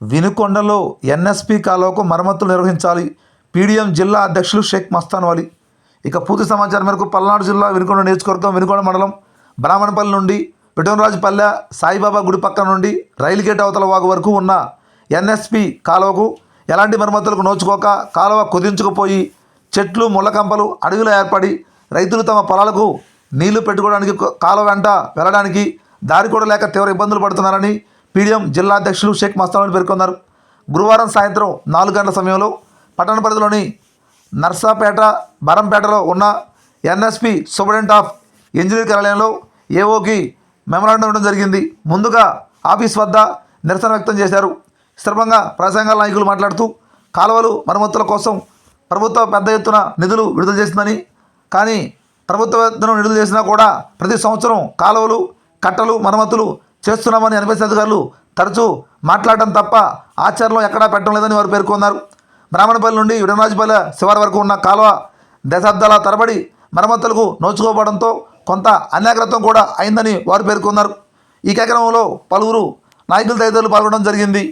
వినుకొండలో NSP కాలువకు మరమ్మతులు నిర్వహించాలి. పీడిఎం జిల్లా అధ్యక్షులు షేక్ మస్తాన్ వలి ఇక పూర్తి సమాచారం మేరకు పల్నాడు జిల్లా వినుకొండ నియోజకవర్గం వినుకొండ మండలం బ్రాహ్మణపల్లి నుండి పిఠోనరాజుపల్లె సాయిబాబా గుడి పక్క నుండి రైలు గేట్ అవతల వాగు వరకు ఉన్న ఎన్ఎస్పి కాలువకు ఎలాంటి మరమ్మతులకు నోచుకోక కాలువ కుదించుకుపోయి చెట్లు ముళ్ళకంపలు అడవిలో ఏర్పడి రైతులు తమ పొలాలకు నీళ్ళు పెట్టుకోవడానికి కాలువ వెంట వెళ్ళడానికి దారి కూడా లేక తీవ్ర ఇబ్బందులు పడుతున్నారని పీడిఎం జిల్లా అధ్యక్షులు షేక్ మస్తాన్ పేర్కొన్నారు. గురువారం సాయంత్రం నాలుగు గంటల సమయంలో పట్టణ పరిధిలోని నర్సాపేట బరంపేటలో ఉన్న ఎన్ఎస్పి సూపరింటెండెంట్ ఆఫ్ ఇంజనీర్ కార్యాలయంలో ఏఓకి మెమరాండం ఇవ్వడం జరిగింది. ముందుగా ఆఫీస్ వద్ద నిరసన వ్యక్తం చేశారు. స్థిరంగా ప్రసంగాల నాయకులు మాట్లాడుతూ కాలువలు మరమ్మతుల కోసం ప్రభుత్వం పెద్ద ఎత్తున నిధులు విడుదల చేసిందని కానీ ప్రభుత్వ నిధులు విడుదల చేసినా కూడా ప్రతి సంవత్సరం కాలువలు కట్టలు మరమ్మతులు చేస్తున్నామని ఎన్ఎస్ఎస్ అధికారులు తరచూ మాట్లాడటం తప్ప ఆచరణలో ఎక్కడా పెట్టడం లేదని వారు పేర్కొన్నారు. బ్రాహ్మణపల్లి నుండి విడమరాజుపల్లె శివారు వరకు ఉన్న కాలువ దశాబ్దాల తరబడి మరమ్మతులకు నోచుకోవడంతో కొంత అన్యాగ్రతం కూడా అయిందని వారు పేర్కొన్నారు. ఈ కార్యక్రమంలో పలువురు నాయకులు తదితరులు పాల్గొనడం జరిగింది.